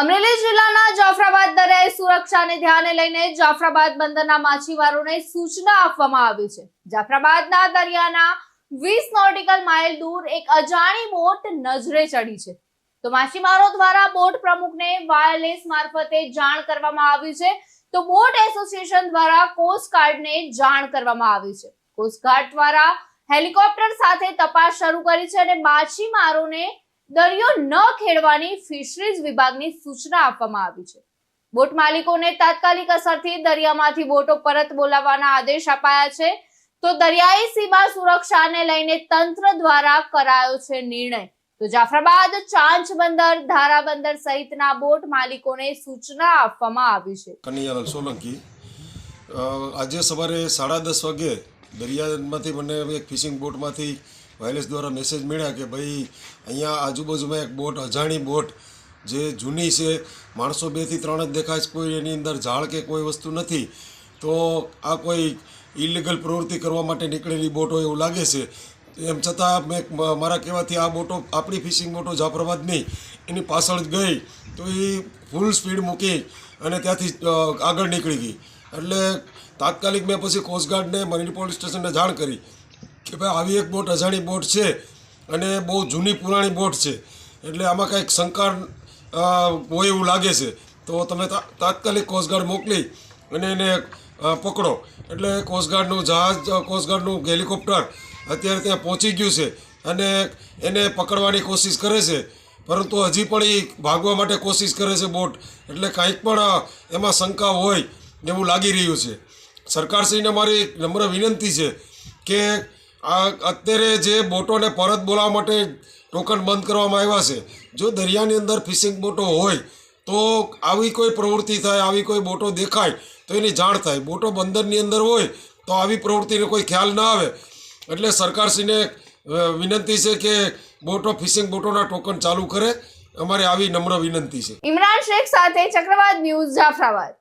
અમરેલી જિલ્લાના જાફરાબાદ દરિયાઈ સુરક્ષાને ધ્યાને લઈને જાફરાબાદ બંદરના માછીમારોને સૂચના આપવામાં આવી છે. જાફરાબાદના દરિયાના વીસ નોટિકલ માઇલ દૂર એક અજાણી બોટ નજરે ચડી છે. તો માછીમારો દ્વારા બોટ પ્રમુખને વાયરલેસ મારફતે જાણ કરવામાં આવી છે. તો બોટ એસોસિએશન દ્વારા કોસ્ટગાર્ડને જાણ કરવામાં આવી છે. કોસ્ટગાર્ડ દ્વારા હેલિકોપ્ટર સાથે તપાસ શરૂ કરી છે અને માછીમારોને દરિયો ન ખેડવાની ફિશરીઝ વિભાગની સૂચના આપવામાં આવી છે. બોટ માલિકોને તાત્કાલિક અસરથી દરિયામાંથી બોટો પરત બોલાવવાના આદેશ અપાયા છે. તો દરિયાઈ સીમા સુરક્ષાને લઈને તંત્ર દ્વારા કરાયો છે નિર્ણય. તો જાફરાબાદ ચાંચ બંદર ધારા બંદર સહિતના બોટ માલિકોને સૂચના આપવામાં આવી છે. કનૈયાલાલ સોલંકી આજે સવારે સાડા દસ વાગે દરિયામાંથી મને એક ફિશિંગ બોટમાંથી વાયરલેસ દ્વારા મેસેજ મળ્યા કે ભાઈ, અહીંયા આજુબાજુમાં એક બોટ, અજાણી બોટ, જે જૂની છે, માણસો બેથી ત્રણ જ દેખાય છે, કોઈ એની અંદર ઝાડ કે કોઈ વસ્તુ નથી. તો આ કોઈ ઇલીગલ પ્રવૃત્તિ કરવા માટે નીકળેલી બોટ હોય એવું લાગે છે. એમ છતાં મેં મારા કહેવાથી આ બોટો, આપણી ફિશિંગ બોટો જાફરાબાદ નહીં, એની પાછળ જ ગઈ. તો એ ફૂલ સ્પીડ મૂકી અને ત્યાંથી આગળ નીકળી ગઈ. એટલે તાત્કાલિક મેં પછી કોસ્ટગાર્ડને મરીન પોલીસ સ્ટેશનને જાણ કરી. કે ભાઈ આવી એક બોટ, અજાણી બોટ છે અને બહુ જૂની પુરાણી બોટ છે. એટલે આમાં કંઈક શંકા હોય એવું લાગે છે. તો તમે તાત્કાલિક કોસ્ટગાર્ડ મોકલી અને એને પકડો. એટલે કોસ્ટગાર્ડનું જહાજ કોસ્ટગાર્ડનું હેલિકોપ્ટર અત્યારે ત્યાં પહોંચી ગયું છે અને એને પકડવાની કોશિશ કરે છે. પરંતુ હજી પણ એ ભાગવા માટે કોશિશ કરે છે બોટ. એટલે કાંઈક પણ એમાં શંકા હોય એવું લાગી રહ્યું છે. સરકારશ્રીને મારી નમ્ર વિનંતી છે કે આ અત્યારે જે બોટોને પરત બોલાવવા માટે ટોકન બંધ કરવામાં આવ્યા છે, જો દરિયાની અંદર ફિશિંગ બોટો હોય, તો આવી કોઈ પ્રવૃત્તિ થાય, આવી કોઈ બોટો દેખાય, તો એની જાણ થાય. બોટો બંદરની અંદર હોય, તો આવી પ્રવૃત્તિનો કોઈ ખ્યાલ ના આવે. એટલે સરકારશ્રીને વિનંતી છે કે બોટો, ફિશિંગ બોટોના ટોકન ચાલુ કરે. અમારે આવી નમ્ર વિનંતી છે. ઇમરાન શેખ સાથે ચક્રવાત ન્યૂઝ જાફરાબાદ.